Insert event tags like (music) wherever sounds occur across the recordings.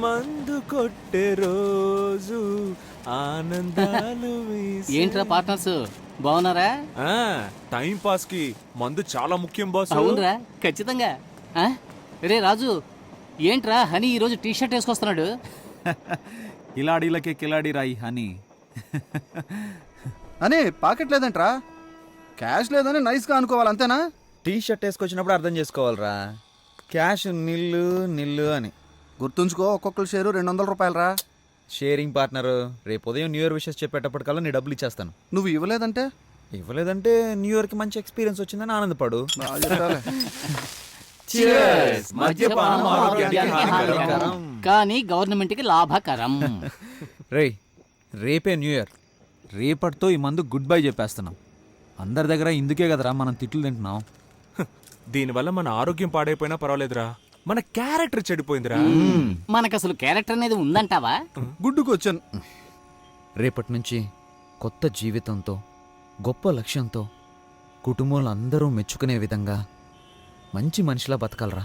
మందు కొట్టే రోజు ఆనందాలు ఏంట్రా పార్ట్నర్స్ బాగున్నారా? ఆ, టైం పాస్కి మందు చాలా ముఖ్యం బాస్. అవునరా ఖచ్చితంగా? రే రాజు ఏంట్రా హనీ ఈరోజు టీ షర్ట్ వేసుకొస్తున్నాడు? (laughs) కిలాడీలకే కిలాడీ రాయి అని అని (laughs) పాకెట్ లేదంట్రా? క్యాష్ లేదని నైస్గా అనుకోవాలి అంతేనా? టీ షర్ట్ వేసుకొచ్చినప్పుడు అర్థం చేసుకోవాలిరా. క్యాష్ నిల్లు నిల్లు అని. గుర్తుంచుకో ఒక్కొక్కరు షేరు రెండు వందల రూపాయలు రా షేరింగ్ పార్ట్నర్ రేపు ఉదయం న్యూ ఇయర్ విషెస్ చెప్పేటప్పటికల్లా నీ డబ్బులు ఇచ్చేస్తాను. నువ్వు ఇవ్వలేదంటే? ఇవ్వలేదంటే న్యూ ఇయర్కి మంచి ఎక్స్పీరియన్స్ వచ్చిందని ఆనందపడు. కానీ గవర్నమెంట్కి లాభకరం. (laughs) రేయ్ రేపే న్యూ ఇయర్. రేపటితో ఈ మందు గుడ్ బై చెప్పేస్తున్నాం. అందరి దగ్గర ఇందుకే కదరా మనం తిట్లు తింటున్నాం. దీనివల్ల మన ఆరోగ్యం పాడైపోయినా పర్వాలేదురా. మన క్యారెక్టర్ చెడిపోయిందిరా. మనకు అసలు క్యారెక్టర్ అనేది ఉందంటావా? గుడ్డుకు వచ్చాను రేపటి నుంచి కొత్త జీవితంతో గొప్ప లక్ష్యంతో కుటుంబంలో అందరూ మెచ్చుకునే విధంగా మంచి మనిషిలా బతకాలరా.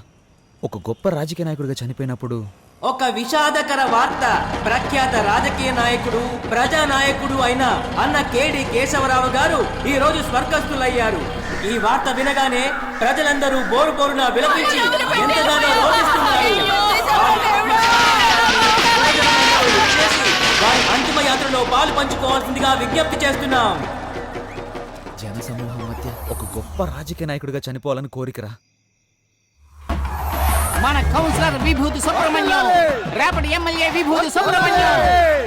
ఒక గొప్ప రాజకీయ నాయకుడిగా చనిపోయినప్పుడు ఒక విషాదకర వార్త ప్రఖ్యాత రాజకీయ నాయకుడు ప్రజా నాయకుడు అయిన అన్న కేడి కేశవరావు గారు ఈ రోజు స్వర్గస్థులయ్యారు. ఈ వార్త వినగానే ప్రజలందరూ బోరు బోరున విలపించి ఎంతగానో రోధిస్తున్నారు? చేసి వారి అంతిమ యాత్రలో పాలు పంచుకోవాల్సిందిగా విజ్ఞప్తి చేస్తున్నాం. జనసమూహం మధ్య ఒక గొప్ప రాజకీయ నాయకుడిగా చనిపోవాలని కోరికరా? మన కౌన్సిలర్ విభూతి సుబ్రహ్మణ్యం. రేపటి ఎమ్మెల్యే విభూతి సుబ్రహ్మణ్యం.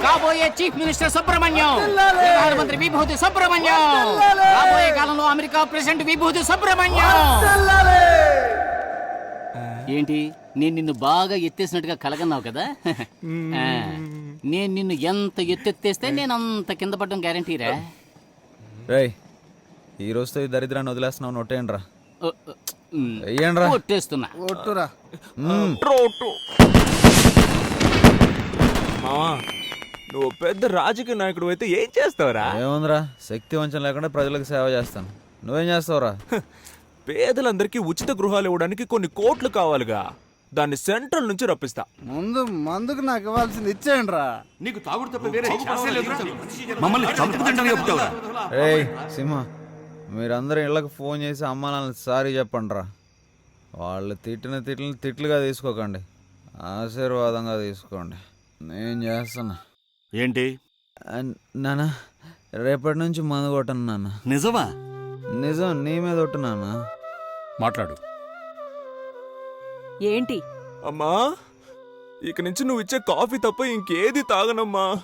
కాబోయే చీఫ్ మినిస్టర్ సుబ్రహ్మణ్యం. ప్రధానమంత్రి విభూతి సుబ్రహ్మణ్యం. రాబోయే కాలంలో అమెరికా ప్రెసిడెంట్ విభూతి సుబ్రహ్మణ్యం. ఏంటి? నేను నిన్ను బాగా ఎత్తేసినట్టుగా కలగన్నావు కదా? నేను నిన్ను ఎంత ఎత్తెత్తేస్తే నేను అంత కింద పడడం గ్యారంటీరా రేయ్ ఈ రోజుతో ఈ దరిద్రాన్ని వదిలేస్తున్నావు నొట్టేయండిరా. ఉమ్, వెయ్యండిరా. కొట్టేస్తున్నా. ఒట్టురా మ్మ్. మావా నువ్వు పెద్ద రాజకీయ నాయకుడు అయితే ఏం చేస్తావురా? ఏముందిరా? శక్తి వంచన లేకుండా ప్రజలకు సేవ చేస్తాను. నువ్వేం చేస్తావురా? పేదలందరికీ ఉచిత గృహాలు ఇవ్వడానికి కొన్ని కోట్లు కావాలిగా. దాన్ని సెంట్రల్ నుంచి రప్పిస్తా. ముందు మందుకు నాకు ఇవ్వాల్సింది ఇచ్చేయండి రా రేయ్ సింహ. మీరందరూ ఇళ్ళకి ఫోన్ చేసి అమ్మ నాన్న సారీ చెప్పండి రా వాళ్ళు తిట్టిన తిట్లని తిట్లుగా తీసుకోకండి. ఆశీర్వాదంగా తీసుకోండి. నేను చేస్తున్నా. ఏంటి? అన్- నాన్న రేపటి నుంచి మందు కొట్టను నాన్న. నిజమా? నిజం నీ మీద ఒట్టు నాన్న. మాట్లాడు. ఏంటి? అమ్మా ఇక నుంచి నువ్వు ఇచ్చే కాఫీ తప్ప ఇంకేది తాగనమ్మా.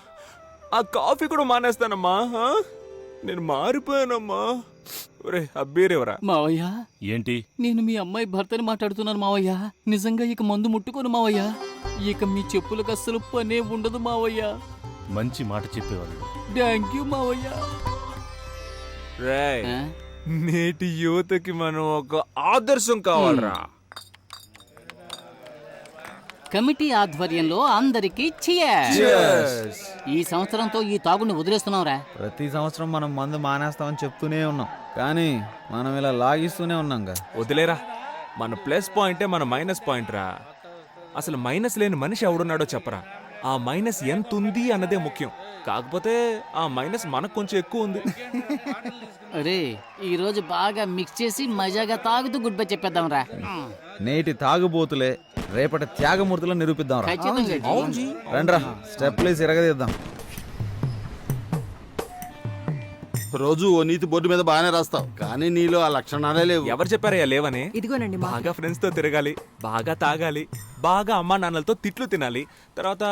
ఆ కాఫీ కూడా మానేస్తానమ్మా? నేను మారిపోయానమ్మా. ఒరే అబ్బీరేవరా? మావయ్య? ఏంటి? నేను మీ అమ్మాయి భర్తని మాట్లాడుతున్నాను మావయ్య. నిజంగా ఇక మందు ముట్టుకోను మావయ్య. ఇక మీ చెప్పులకు అస్సలు పనే ఉండదు మావయ్య. మంచి మాట చెప్పేవాళ్ళు. థ్యాంక్ యూ మావయ్య. రేయ్? నేటి యువతకి మనం ఒక ఆదర్శం కావాలరా. కమిటీ ఆధ్వర్యంలో అందరికీ. ఈ సంవత్సరంతో ఈ తాగుని వదిలేస్తున్నావురా. ప్రతి సంవత్సరం మనం మందు మానేస్తామని చెప్తూనే ఉన్నాం. కానీ మనం ఇలా లాగిస్తూనే ఉన్నాంగా వదిలేరా మన ప్లస్ పాయింటే మన మైనస్ పాయింట్ రా. అసలు మైనస్ లేని మనిషి ఎవడున్నాడో చెప్పరా. ఆ మైనస్ ఎంత ఉంది అన్నదే ముఖ్యం. కాకపోతే ఆ మైనస్ మనకు కొంచెం ఎక్కువ ఉంది. అరే ఈ రోజు బాగా మిక్స్ చేసి మజాగా తాగుతూ గుడ్ బై చెప్పేద్దాం రా నేటి తాగుబోతులే రేపటి త్యాగమూర్తులను నిరూపిద్దాం రా. ఖచ్చితంగా రండ్రా స్టెప్లేసి ఇరగదీద్దాం. రోజు ఓ నీతి బోర్డు మీద బాగానే రాస్తావు కానీ నీలో ఆ లక్షణాలే లేవు. ఎవరు చెప్పారయ్యా లేవని? ఇదిగోనండి మా బాగా ఫ్రెండ్స్తో తిరగాలి బాగా తాగాలి బాగా అమ్మా నాన్నలతో తిట్లు తినాలి తర్వాత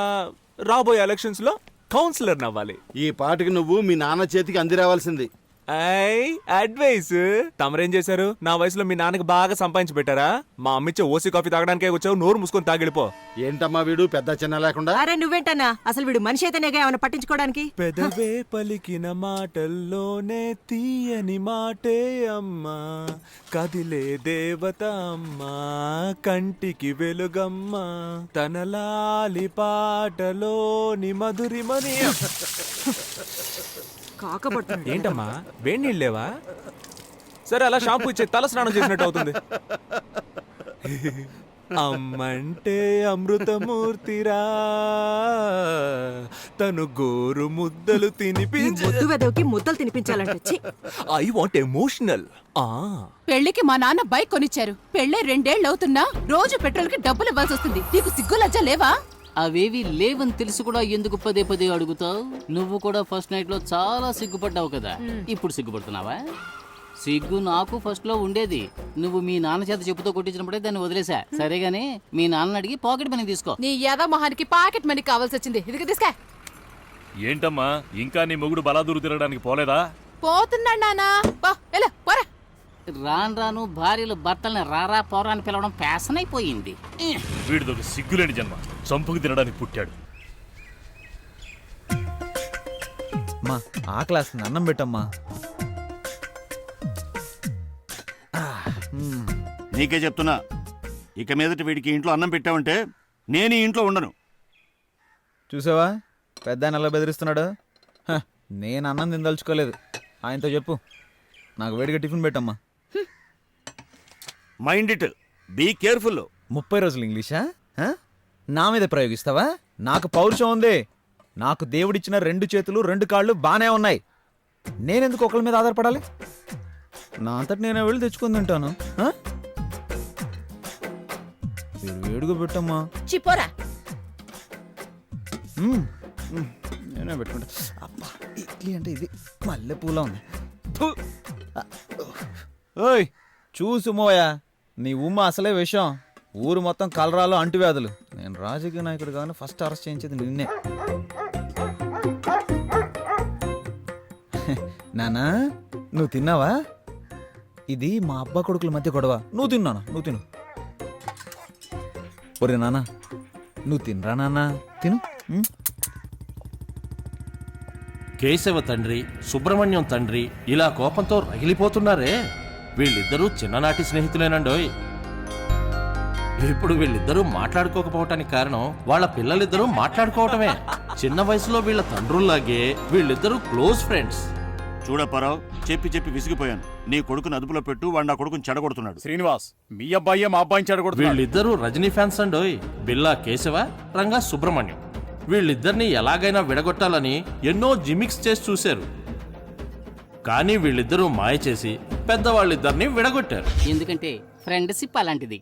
రాబోయే ఎలక్షన్స్లో కౌన్సిలర్ నవ్వాలి. ఈ పాటికి నువ్వు మీ నాన్న చేతికి అంది రావాల్సింది. ఐ అడ్వైస్ తమరేం చేశారు? నా వయసులో మీ నాన్నకి బాగా సంపాదించి పెట్టారా? మా అమ్మిచ్చే ఓసీ కాఫీ తాగడానికే వచ్చావు నోరు మూసుకొని తాగిడిపో. ఏంటమ్మా వీడు? పెద్ద చిన్న లేకుండా? అరే నువ్వేంటన్నా? అసలు వీడు మనిషి అయితేనేగా ఏమైనా పట్టించుకోవడానికి? పెదవే పలికిన మాటల్లోనే తీయని మాటే అమ్మా. కదిలే దేవత అమ్మా కంటికి వెలుగమ్మా. తన లాలి పాటలోని మధురిమని కాకపడుతుంది. ఏంటమ్మా? వేడి నీళ్ళు లేవా? సరే అలా షాంపూ ఇచ్చే తల స్నానం చేసినట్టు అవుతుంది. అమ్మంటే అమృతమూర్తిరా తను గోరు ముద్దలు తినిపించ ముద్దు వెదవికి ముద్దలు తినిపించాలంటే! I want emotional. ఆ. పెళ్ళికి మా నాన్న బైక్ కొనిచ్చారు. పెళ్ళే రెండేళ్ళు అవుతున్నా రోజు పెట్రోల్కి డబ్బులు ఇవ్వాల్సి వస్తుంది. నీకు సిగ్గు లజ్జ లేవా? అవేవి లేవని తెలిసి కూడా ఎందుకు పదే పదే అడుగుతావు? నువ్వు కూడా ఫస్ట్ నైట్లో చాలా సిగ్గుపడ్డావు కదా. ఇప్పుడు సిగ్గుపడుతున్నావా? సిగ్గు నాకు ఫస్ట్లో ఉండేది. నువ్వు మీ నాన్న చేత చెప్పుతో కొట్టించినప్పుడే దాన్ని వదిలేసా. సరే గానీ మీ నాన్న అడిగి పాకెట్ మనీ తీసుకో. నీ యాద మొహానికి పాకెట్ మనీ కావాల్సి వచ్చింది. ఇదిగో తీసుకా. ఏంటమ్మా ఇంకా నీ మొగుడు బలాదూరు తిరగడానికి పోలేదా? పోతున్నాడు నానా పో ఎలా పోరా. రాను రాను భార్యలు భర్తల్ని రారా పోరా అని పిలవడం ఫ్యాషన్ అయిపోయింది. వీడిదొక సిగ్గులేని జన్మ. చంపుకు తినడానికి పుట్టాడు. అమ్మా ఆ క్లాస్ అన్నం పెట్టమ్మా. నీకే చెప్తున్నా. ఇక మీదట వీడికి ఇంట్లో అన్నం పెట్టావంటే నేను ఈ ఇంట్లో ఉండను. చూసావా? పెద్ద ఆయన ఎలా బెదిరిస్తున్నాడు? హ, నేను అన్నం తినదలుచుకోలేదు ఆయనతో చెప్పు. నాకు వేడిగా టిఫిన్ పెట్టమ్మా. Mind it. Be careful. ముప్పై రోజులు ఇంగ్లీషా? హ? నా మీద ప్రయోగిస్తావా? నాకు పౌరుషం ఉంది. నాకు దేవుడిచ్చిన రెండు చేతులు రెండు కాళ్ళు బానే ఉన్నాయి. నేనెందుకు ఒకళ్ళ మీద ఆధారపడాలి? నా అంతటి నేను వెళ్ళి తెచ్చుకొని తింటాను. వేడిగా పెట్టమ్మా. చిపోరా. నేనే పెట్టుకుంటా. అబ్బా ఇడ్లీ అంటే ఇది మల్లె పూల ఉంది. ఓయ్ చూసు మోయా నీ ఉమ్మ అసలే విషయం ఊరు మొత్తం కలరాలు అంటువ్యాధులు. నేను రాజకీయ నాయకుడు కానీ ఫస్ట్ అరెస్ట్ చేయించేది నిన్నే. నానా నువ్వు తిన్నావా? ఇది మా అబ్బా కొడుకుల మధ్య గొడవ. నువ్వు తిన్నానా నువ్వు తిను. ఒరే నాన్న నువ్వు తినరా నాన్న తిను. కేశవ తండ్రి సుబ్రహ్మణ్యం తండ్రి ఇలా కోపంతో రగిలిపోతున్నారే. వీళ్ళిద్దరూ చిన్ననాటి స్నేహితులేనండోయ్. ఇప్పుడు వీళ్ళిద్దరూ మాట్లాడుకోకపోవటానికి కారణం వాళ్ళ పిల్లలిద్దరూ మాట్లాడుకోవటమే. చిన్న వయసులో వీళ్ళ తండ్రుల్లాగే వీళ్ళిద్దరూ క్లోజ్ ఫ్రెండ్స్. చూడప్పారావు చెప్పి చెప్పి విసిగిపోయాను. నీ కొడుకుని అదుపులో పెట్టు వాడు నా కొడుకుని చెడగొడుతున్నాడు. శ్రీనివాస్ మీ అబ్బాయి మా అబ్బాయిని చెడగొడుతున్నాడు. వీళ్ళిద్దరూ రజనీ ఫ్యాన్స్ అండోయ్. బిల్లా కేశవ రంగా సుబ్రహ్మణ్యం. వీళ్ళిద్దరిని ఎలాగైనా విడగొట్టాలని ఎన్నో జిమిక్స్ చేసి చూశారు. కానీ వీళ్ళిద్దరూ మాయ చేసి పెద్దవాళ్ళిద్దరిని విడగొట్టారు. ఎందుకంటే ఫ్రెండ్షిప్ అలాంటిది!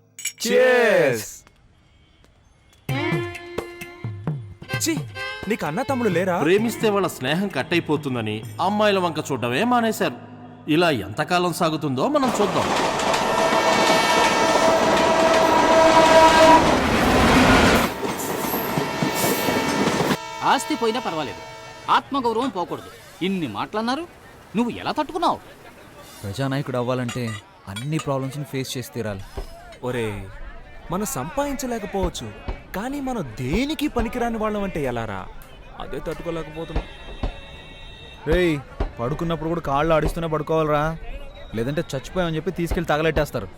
ఛీ, నీకు అన్న తమ్ముడు లేరా? ప్రేమిస్తే వాళ్ళ స్నేహం కట్ అయిపోతుందని అమ్మాయిల వంక చూడడమే మానేశారు. ఇలా ఎంతకాలం సాగుతుందో మనం చూద్దాం. ఆస్తి పోయినా పర్వాలేదు. ఆత్మగౌరవం పోకూడదు. ఇన్ని మాటలన్నారు నువ్వు ఎలా తట్టుకున్నావు? ప్రజానాయకుడు అవ్వాలంటే అన్ని ప్రాబ్లమ్స్ని ఫేస్ చేసి తీరాలి ఒరే మనం సంపాదించలేకపోవచ్చు కానీ మనం దేనికి పనికిరాని వాళ్ళం అంటే ఎలారా? అదే తట్టుకోలేకపోతున్నాం. రేయ్ పడుకున్నప్పుడు కూడా కాళ్ళు ఆడిస్తూనే పడుకోవాలరా. లేదంటే చచ్చిపోయామని చెప్పి తీసుకెళ్ళి తగలెట్టేస్తారు.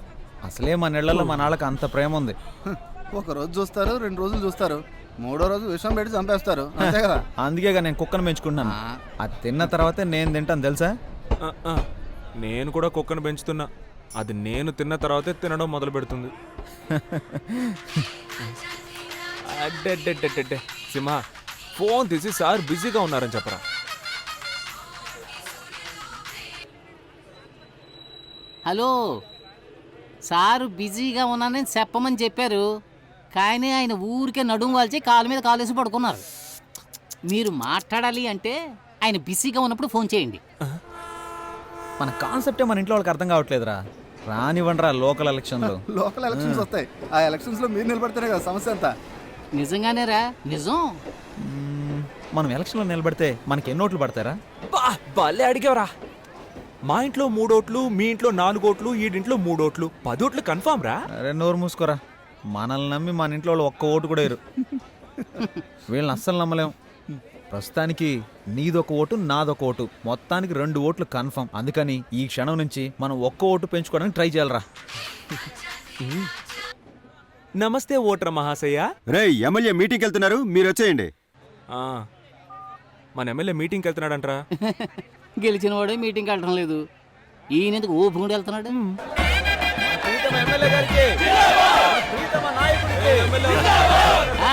అసలే మన నెలల్లో మన వాళ్ళకి అంత ప్రేమ ఉంది. ఒక రోజు చూస్తారు రెండు రోజులు చూస్తారు. మూడో రోజు విషం పెట్టి చంపేస్తారు. అంతే కదా? (laughs) అందుకేగా నేను కుక్కను పెంచుకున్నాను అది తిన్న తర్వాతే నేను తింటాను తెలుసా? నేను కూడా కుక్కను పెంచుతున్నా. అది నేను తిన్న తర్వాతే తినడం మొదలు పెడుతుంది. సింహ ఫోన్ తీసి సార్ బిజీగా ఉన్నారని చెప్పరా? హలో సారు బిజీగా ఉన్నానని చెప్పమని చెప్పారు. కానీ ఆయన ఊరికే నడుము వాల్చి కాలు మీద కాలేసి పడుకున్నారు. మీరు మాట్లాడాలి అంటే ఆయన బిజీగా ఉన్నప్పుడు ఫోన్ చేయండి. మన కాన్సెప్టే మన ఇంట్లో వాళ్ళకి అర్థం కావట్లేదురా. రానివ్వండిరా లోకల్ ఎలక్షన్లో (laughs) లోకల్ ఎలక్షన్స్ వస్తాయి. ఆ ఎలక్షన్స్లో మీరు నిలబడితేనే కదా సమస్య అంతా. నిజంగానేరా? నిజం. మ్మ్, మనం ఎలక్షన్లో నిలబడితే మనకి ఎన్ని ఓట్లు పడతారా బా భలే అడిగావరా. మా ఇంట్లో మూడోట్లు మీ ఇంట్లో నాలుగోట్లు ఈడింట్లో మూడోట్లు పదోట్లు కన్ఫామ్ రా. అరే నోరు మూసుకోరా. మనల్ని నమ్మి మన ఇంట్లో వాళ్ళు ఒక్క ఓటు కూడా వేరు (laughs) వీళ్ళని అస్సలు నమ్మలేం. ప్రస్తుతానికి నీదొక ఓటు నాదొక ఓటు. మొత్తానికి రెండు ఓట్లు కన్ఫర్మ్. అందుకని ఈ క్షణం నుంచి మనం ఒక్క ఓటు పెంచుకోవడానికి ట్రై చేయాలరా. నమస్తే ఓటర్ మహాశయ. రే ఎమ్మెల్యే మీటింగ్కి వెళ్తున్నారు మీరు వచ్చేయండి. ఆ, మన ఎమ్మెల్యే మీటింగ్కి వెళ్తున్నాడంట్రా. (laughs) గెలిచిన వాడే మీటింగ్కి వెళ్ళడం లేదు. ఈయన ఎందుకు ఓపుకుండా వెళ్తున్నాడు? ఆ.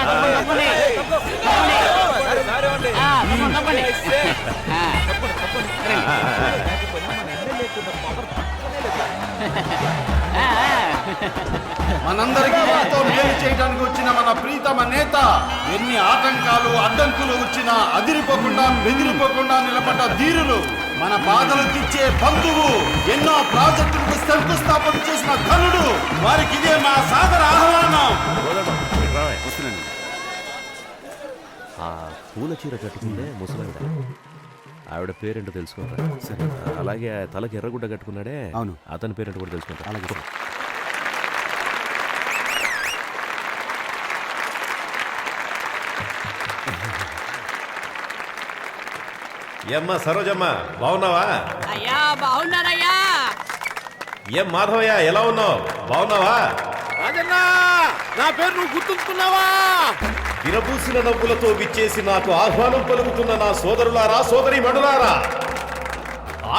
మనందరికీ ఎంతో మేలు చేయడానికి వచ్చిన మన ప్రీతమ నేత ఎన్ని ఆటంకాలు అడ్డంకులు వచ్చినా అదిరిపోకుండా బెదిరిపోకుండా నిలబడ్డ ధీరులు మన బాధలు తీర్చే బంధువు ఎన్నో ప్రాజెక్టులకు శంకుస్థాపన చేసిన ఘనుడు వారికి ఇదే మా సాదర ఆహ్వానం. ఆ పూల చీర కట్టుకుందే ముసలావిడ. ఆవిడ పేరేంటో తెలుసుకోరా? సరే. అలాగే తలకి ఎర్రగుడ్డ కట్టుకున్నాడే అవును. అతని పేరేంటో కూడా తెలుసుకుంటా. అలాగే ఏమ్మా సరోజమ్మ బాగున్నావా? అయ్యా బాగున్నారయ్యా ఏం మాధవయ్య ఎలా ఉన్నావు? బాగున్నావా? నా పేరు నువ్వు గుర్తుంచుకున్నావా? విరబూసిన నవ్వులతో విచ్చేసి నాకు ఆహ్వానం పలుకుతున్న నా సోదరులారా సోదరి మణులారా.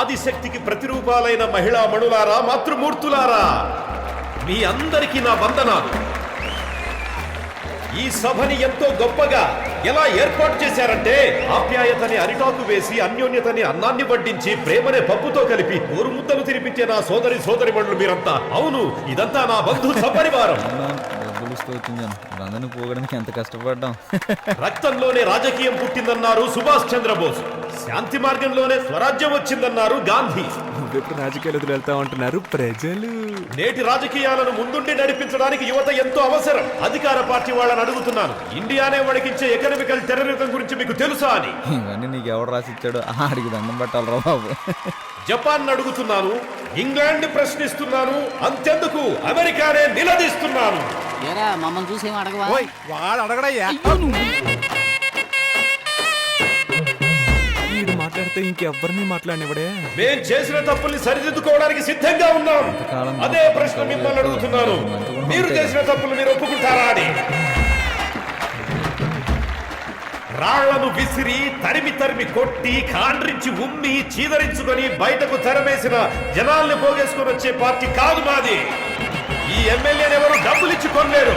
ఆదిశక్తికి ప్రతిరూపాలైన మహిళా మణులారా మాతృమూర్తులారా మీ అందరికీ నా వందనాలు. ఈ సభని ఎంతో గొప్పగా ఎలా ఏర్పాటు చేశారంటే ఆప్యాయతని అరిటాకు వేసి అన్యోన్యతని అన్నాన్ని వడ్డించి ప్రేమనే పప్పుతో కలిపి ఊరు ముద్దలు తినిపించే నా సోదరి సోదరి మండలు మీరంతా. అవును ఇదంతా నా బంధు సపరివారం. వచ్చింది అందరిని పోగడానికి ఎంత కష్టపడ్డాం. రక్తంలోనే రాజకీయం పుట్టిందన్నారు సుభాష్ చంద్రబోస్. శాంతి మార్గంలోనే స్వరాజ్యం వచ్చిందన్నారు గాంధీ. నువ్వెప్పుడు రాజకీయాలు వెళ్తా ఉంటున్నారు ప్రజలు. నేటి రాజకీయాలను ముందుండి నడిపించడానికి యువత ఎంతో అవసరం. అధికార పార్టీ వాళ్ళని అడుగుతున్నాను. ఇండియానే వణికించే ఎకనామికల్ టెర్రరిజం గురించి మీకు తెలుసా అని. ఇవన్నీ నీకు ఎవడు రాసిచ్చాడు? ఆడికి దండం పెట్టాలరా బాబు. జపాన్ అడుగుతున్నాను. ఇంగ్లాండ్ ప్రశ్నిస్తున్నాను. అంతెందుకు? అమెరికానే నిలదీస్తున్నాను. ఏరా మమ్మల్ని చూసి ఏం అడగవా? వాడు అడగడయ్యా. వీడు మాట్లాడితే ఇంకెవ్వరిని మాట్లాడినవిడే? మేం చేసిన తప్పుల్ని సరిదిద్దుకోవడానికి సిద్ధంగా ఉన్నాం. అదే ప్రశ్న మిమ్మల్ని అడుగుతున్నాను. మీరు చేసిన తప్పులు మీరు ఒప్పుకుంటారా అని. రాళ్ళను విసిరి తరిమి తరిమి కొట్టి కాండ్రించి ఉమ్మి చీదరించుకొని బయటకు తెరమేసిన జనాల్ని పోగేసుకొని వచ్చే పార్టీ కాదు మాది. ఈ ఎమ్మెల్యేని డబ్బులిచ్చి కొనలేరు.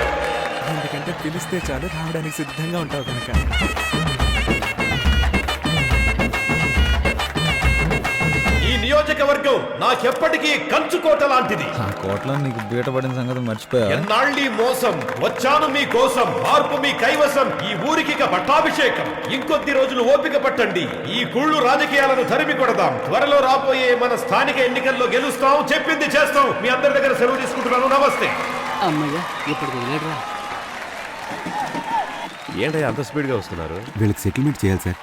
ఎందుకంటే పిలిస్తే చాలు రావడానికి సిద్ధంగా ఉంటావు కనుక. నియోజకవర్గం నాకెప్పటికీ కంచుకోట లాంటిది. ఆ కోట్లో నీకు బీటపడిన సంగతి మర్చిపోయా ఎన్నాళ్ళీ మోసం వచ్చాను మీ కోసం మార్పు మీ కైవసం ఈ ఊరికి ఇక పట్టాభిషేకం. ఇంకొద్ది రోజులు ఓపిక పట్టండి ఈ కుళ్ళు రాజకీయాలను తరిమి కొడదాం. త్వరలో రాబోయే మన స్థానిక ఎన్నికల్లో గెలుస్తాం చెప్పింది చేస్తాం. మీ అందరి దగ్గర సెలవు తీసుకుంటున్నాను. నమస్తే. అమ్మయ్య ఇప్పుడు వదిలేడురా ఏంటయ్యా అంత స్పీడ్గా వస్తున్నారు? వీళ్ళకి సెటిల్మెంట్ చేయాలి సార్.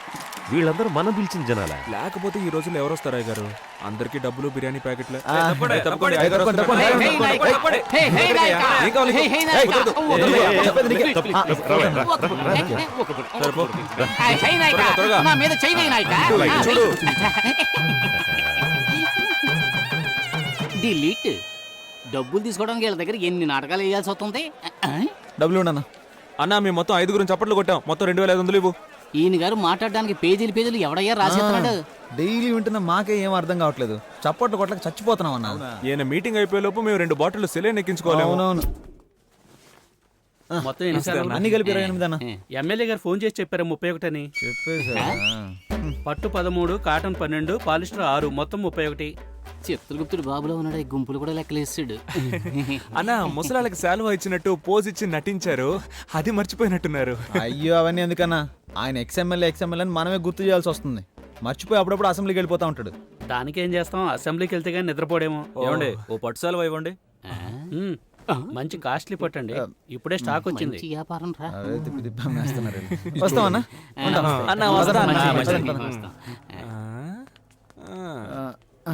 వీళ్ళందరూ మనం పిలిచిన జనాలా లేకపోతే ఈ రోజుల్లో ఎవరు వస్తారా గారు అందరికి డబ్బులు బిర్యానీ ప్యాకెట్లే. డిలీట్ డబ్బులు తీసుకోవడానికి వీళ్ళ దగ్గర ఎన్ని నాటకాలు వేయాల్సి వస్తుంది? డబ్బులు ఉండన్నా అన్న మేము మొత్తం ఐదుగురు చప్పట్లు కొట్టాం మొత్తం రెండు వేల ఐదు వందలు ఇవ్వు ఈయన గారు మాట్లాడడానికి పేజీలు పేజీలు ఎవడయ్యా రాసేస్తున్నాడు డైలీ వింటున్న మాకే ఏం అర్థం కావట్లేదు. చప్పట్లు కొట్లకి చచ్చిపోతున్నాం అన్న. ఈయన మీటింగ్ అయిపోయే లోపు మేము రెండు బాటిల్ సెలైన్ ఎక్కించుకోలేము అవునవును. మొత్తం ఎన్ని అన్ని. కలిపి ఇరవై ఎనిమిది అన్న. ఎమ్మెల్యే గారు ఫోన్ చేసి చెప్పారు ముప్పై ఒకటని చెప్పేసా పట్టు పదమూడు కాటన్ పన్నెండు పాలిస్టర్ ఆరు మొత్తం ముప్పై ఒకటి. చిత్రగుప్తుడు బాబులో ఉన్నాడు ఈ గుంపులు కూడా లెక్కలేస్తాడు. అన్న ముసలాళ్ళకి శాలువా ఇచ్చినట్టు పోజ్ ఇచ్చి నటించారు. అది మర్చిపోయినట్టున్నారు. అయ్యో అవన్నీ ఎందుకన్నా? ఆయన ఎక్స్ఎమ్మెల్యే ఎక్స్ఎమ్మెల్యే అని మనమే గుర్తు చేయాల్సి వస్తుంది. మర్చిపోయి అప్పుడప్పుడు అసెంబ్లీకి వెళ్ళిపోతా ఉంటాడు. దానికి ఏం చేస్తాం? అసెంబ్లీకి వెళ్తే కానీ నిద్రపోడేమో. ఏమండి ఓ పట్టు శాలువా ఇవ్వండి. మంచి కాస్ట్లీ పట్టండి ఇప్పుడే స్టాక్ వచ్చింది. (laughs) వస్తామన్నా.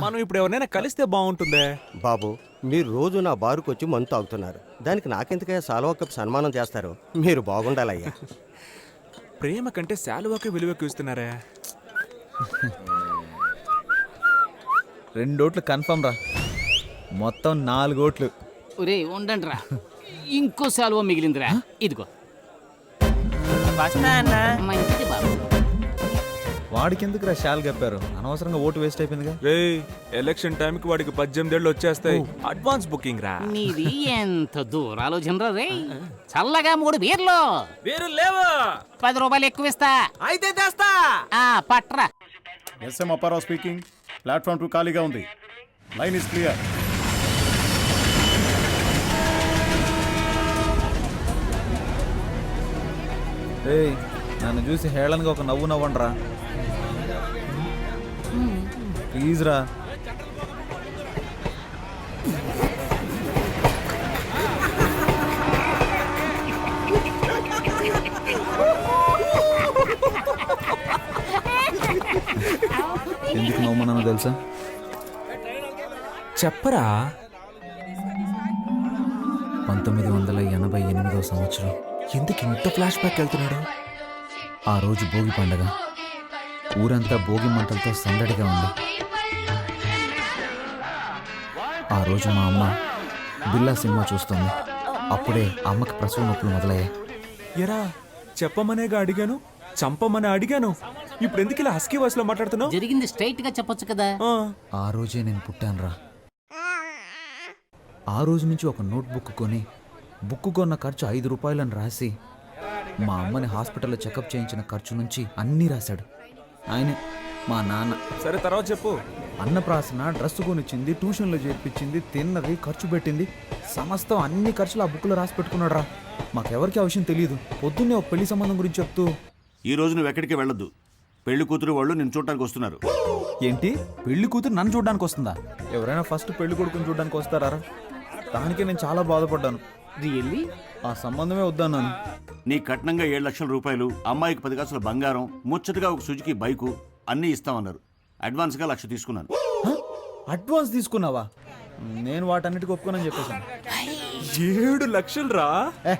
మనం ఇప్పుడు ఎవరినైనా కలిస్తే బాగుంటుందే? బాబు మీరు రోజు నా బారుకు వచ్చి మందు తాగుతున్నారు దానికి నాకెందుకయ్యా సాల్వా కప్ సన్మానం చేస్తారు? మీరు బాగుండాలయ్యా. (laughs) ప్రేమ కంటే శాలువాకే విలువెక్కువ ఇస్తున్నారే రెండు ఓట్లు కన్ఫర్మ్ రా. మొత్తం నాలుగు ఓట్లు. ఒరే ఉండండి రా ఇంకో సెలవు మిగిలిందిరా. ఇదిగో. మంచిది వాడికి ఎందుకు రా షాల్ కప్పారు? అనవసరంగా ఓటు వేస్ట్ అయిపోయిందిగా. రే ఎలక్షన్ టైంకి వాడికి పద్దెనిమిది ఏళ్ళు వచ్చేస్తాయి. అడ్వాన్స్ బుకింగ్ రా నీది ఎంత దూరాలోచనరా రే చల్లగా మూడు బీర్లు. వేరు లేవా. పది రూపాయలు ఎక్కువ ఇస్తా. అయితే తెస్తా. ఆ పట్రా. SM Apparao speaking. Platform two ఖాళీగా ఉంది. Line is clear. ఏయ్ నన్ను చూసి హేళనగా ఒక నవ్వు నవ్వండి రా ప్లీజ్ రా. ఎందుకు నవ్వుమన్నానో తెలుసా? చెప్పరా. పంతొమ్మిది వందల ఎనభై ఎనిమిదవ సంవత్సరం. ఎందుకు ఇంత ఫ్లాష్ బ్యాక్ వెళ్తున్నాడు? ఆ రోజు భోగి పండగ. ఊరంతా భోగి మంటలతో సందడిగా ఉంది. ఆ రోజు మా అమ్మ బిల్లా సినిమా చూస్తుంది. అప్పుడే అమ్మకి ప్రసవ నొప్పులు మొదలయ్యాయి. ఎరా చెప్పమనేగా అడిగాను? చంపమని అడిగాను? ఇప్పుడు ఎందుకు ఇలా హస్కీ వాయిస్లో మాట్లాడుతున్నావు? జరిగింది స్ట్రైట్గా చెప్పొచ్చు కదా. ఆ, ఆ రోజే నేను పుట్టానురా. ఆ రోజు నుంచి ఒక నోట్ బుక్ కొని బుక్ కొన్న ఖర్చు ఐదు రూపాయలని రాసి మా అమ్మని హాస్పిటల్లో చెకప్ చేయించిన ఖర్చు నుంచి అన్నీ రాశాడు. ఆయనే మా నాన్న. సరే తర్వాత చెప్పు. అన్నప్రాసన డ్రెస్ కొనిచ్చింది ట్యూషన్లో చేర్పించింది తిన్నది ఖర్చు పెట్టింది. సమస్తం అన్ని ఖర్చులు ఆ బుక్లో రాసి పెట్టుకున్నాడు రా మాకెవరికి ఆ విషయం తెలియదు పొద్దున్నే ఒక పెళ్ళి సంబంధం గురించి చెప్తూ. ఈ రోజు నువ్వు ఎక్కడికి వెళ్ళొద్దు. పెళ్ళి కూతురు వాళ్ళు నిన్ను చూడటానికి వస్తున్నారు. ఏంటి? పెళ్ళి కూతురు నన్ను చూడడానికి వస్తుందా? ఎవరైనా ఫస్ట్ పెళ్ళి కొడుకుని చూడడానికి వస్తారా? దానికే నేను చాలా బాధపడ్డాను. రియల్లీ ఆ సంబంధమే వద్దన్నాను. నీ కట్నంగా ఏడు లక్షల రూపాయలు అమ్మాయికి పది కాసుల బంగారం ముచ్చటగా ఒక సుజుకి బైకు అన్నీ ఇస్తామన్నారు. అడ్వాన్స్గా లక్ష తీసుకున్నాను? అడ్వాన్స్ తీసుకున్నావా? నేను వాటన్నిటికి ఒప్పుకోనని చెప్పేశాను. ఏడు లక్షలు రా? ఏ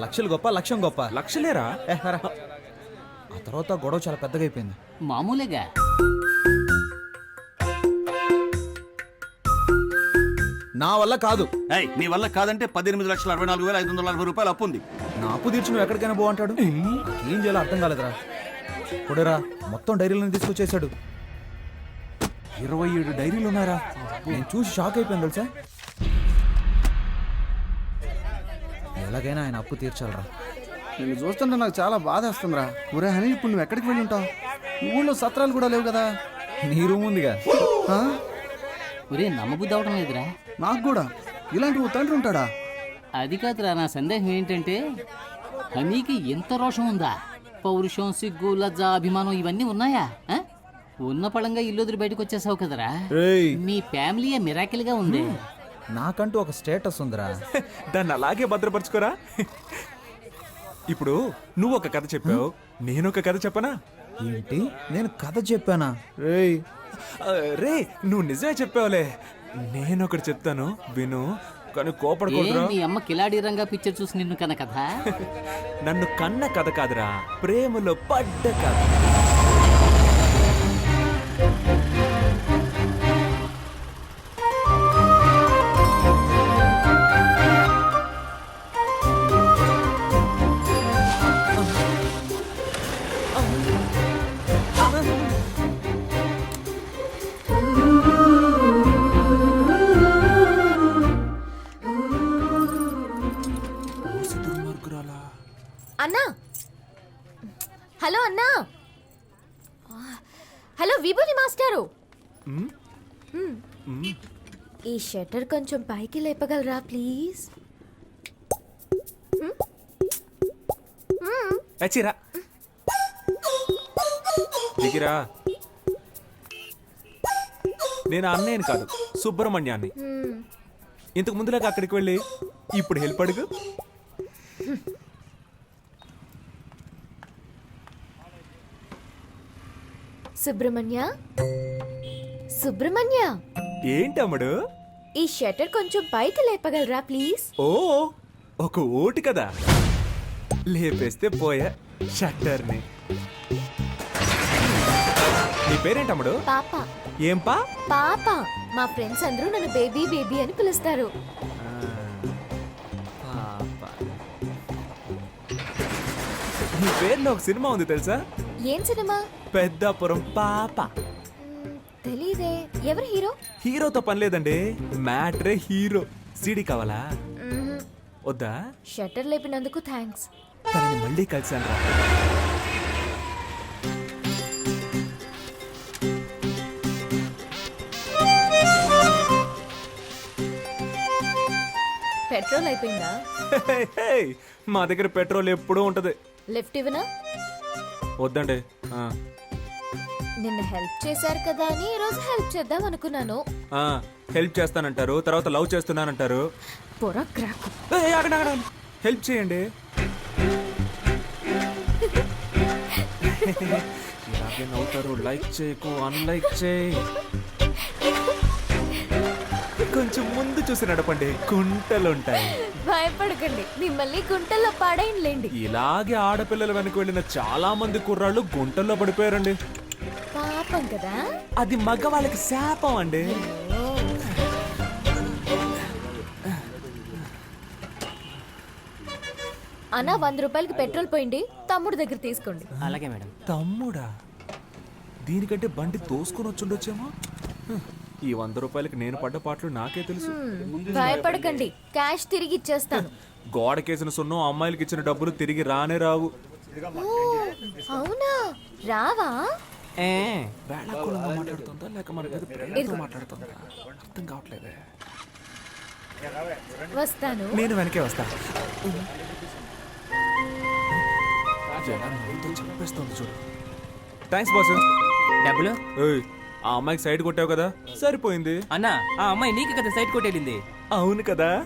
లక్షలు గొప్ప లక్ష్యం గొప్ప. లక్షలేరా? ఏ, రా. ఆ తర్వాత గొడవ చాలా పెద్దగా అయిపోయింది. మామూలుగా? నా వల్ల కాదు. ఏయ్ నీ వల్ల కాదంటే పద్దెనిమిది లక్షల అరవై నాలుగు వేల ఐదు వందల నలభై రూపాయలు అప్పు ఉంది. నా అప్పు తీర్చి నువ్వు ఎక్కడికైనా పో అంటాడు. ఏం? చేయాలో అర్థం కాలేదురా. కొడేరా మొత్తం డైరీలను తీసుకొచ్చేసాడు. ఇరవై ఏడు డైరీలు ఉన్నారా నేను చూసి షాక్ అయిపోయాను తెలుసా? ఎలాగైనా ఆయన అప్పు తీర్చాలరా. నిన్ను చూస్తుంటే నాకు చాలా బాధ వస్తుందిరా. ఒరే హనీ ఇప్పుడు నువ్వు ఎక్కడికి వెళ్ళి ఉంటావు? ఊళ్ళో సత్రాలు కూడా లేవు కదా. నీ రూమ్ ఉందిగా. ఆ? ఒరే నమ్మబుద్ధి అవడం లేదురా. నాకు కూడా. ఇలాంటి ఓ తండ్రి ఉంటాడా? అది కాదురా నా సందేహం ఏంటంటే హనీకి ఎంత రోషం ఉందా? పౌరుషం సిగ్గు లజ్జ అభిమానం ఇవన్నీ ఉన్నాయా? ఉన్న పళంగా ఇల్లు వదిలి బయటకు వచ్చేసావు కదరా? ఏయ్ మీ ఫ్యామిలీ మిరాకిల్గా ఉంది నాకంటూ ఒక స్టేటస్ ఉందిరా. (laughs) దాన్ని అలాగే భద్రపరచుకోరా? (laughs) ఇప్పుడు నువ్వు ఒక కథ చెప్పావు నేను ఒక కథ చెప్పనా? ఏంటి? నేను కథ చెప్పానా? రేయ్. ఆ, రే నువ్వు నిజమే చెప్పావులే. నేను ఒకటి చెప్తాను విను. కానీ కోపడకూడదురా. మీ అమ్మ కిలాడి రంగా పిక్చర్ చూసి నిన్ను కన కదా (laughs) నన్ను కన్న కథ కాదురా. ప్రేమలో పడ్డ కథ. అన్నా. హలో అన్నా. హలో విభూతి మాస్టారు. ఈ షట్టర్ కొంచెం పైకి లేపగలరా ప్లీజ్? అచ్చిరా దిగిరా నేను అన్నయ్యని కాదు సుబ్రహ్మణ్యాన్ని. ఇంతకు ముందులాగా అక్కడికి వెళ్ళి ఇప్పుడు హెల్ప్ అడుగు. సుబ్రహ్మణ్య? సుబ్రహ్మణ్య? ఏంటి అమ్ముడు? ఈ షట్టర్ కొంచెం పైకి లేపగలరా ప్లీజ్? ఓ ఒక ఓటు కదా. లేపేస్తే పోయా షట్టర్ని. నీ పేరేంటి అమ్ముడు? పాప. ఏం పా పాప. మా ఫ్రెండ్స్ అందరూ నన్ను బేబీ బేబీ అని పిలుస్తారు. నీ పేరులో ఒక సినిమా ఉంది తెలుసా? ఏం సినిమా? పెద్దాపురం పాప. తెలీదే. ఎవరు హీరో? హీరోతో పని లేదండి. మ్యాట్రే హీరో. సీడీ కావాలా? వద్దా? షట్టర్ లేపినందుకు థ్యాంక్స్ తనని మళ్ళీ కలిసాను రా. పెట్రోల్ అయిపోయిందా? హే, హే, మా దగ్గర పెట్రోల్ ఎప్పుడూ ఉంటది. లిఫ్ట్ ఇవ్వనా? వద్దండి. ఆ, నిన్న హెల్ప్ చేశారు కదా అని ఈరోజు హెల్ప్ చేద్దాం అనుకున్నాను. ఆ, హెల్ప్ చేస్తానంటారు తర్వాత లవ్ చేస్తున్నానంటారు. పొర క్రాక్. ఏయ్, ఆగండి. హెల్ప్ చేయండి. ఇలాగే నవ్వుతారు లైక్ చేయకు అన్లైక్ చేయి. కొంచెం ముందు చూసి నడపండి గుంటలు ఉంటాయి భయపడకండి. మిమ్మల్ని గుంటల్లో పాడైనలేండి ఇలాగే ఆడపిల్లల వెనక వెళ్ళిన చాలా మంది కుర్రాళ్ళు గుంటల్లో పడిపోయారండి. పాపం కదా? అది మగవాళ్ళకి శాపం అండి. అన్న వంద రూపాయలకి పెట్రోల్ పోయింది. తమ్ముడు దగ్గర తీసుకోండి. అలాగే మేడం. తమ్ముడా? దీనికంటే బండి తోసుకొని వచ్చుండొచ్చేమో? ఈ వంద రూపాయలకి నేను పడ్డ పాటలు నాకే తెలుసు. భయపడకండి. క్యాష్ తిరిగి ఇచ్చేస్తాను. (laughs) గోడకేసిన సున్నం అమ్మాయిలకి ఇచ్చిన డబ్బులు తిరిగి రానే రావు. ఓ, అవునా? రావా? వేళాకుళంగా మాట్లాడుతుందా? లేక మన మీద ప్రేమతో మాట్లాడుతుందా? అర్థం కావట్లేదే. వస్తాను. నేను వెనకే వస్తా. నవ్వుతూ చంపేస్తోంది చూడు. థ్యాంక్స్ బాస్ డబ్బులు ఏయ్, ఆ అమ్మాయికి సైడ్ కొట్టావు కదా? సరిపోయింది. అన్నా ఆ అమ్మాయి నీకు కదా సైట్ కొట్టేళ్ళింది అవును కదా.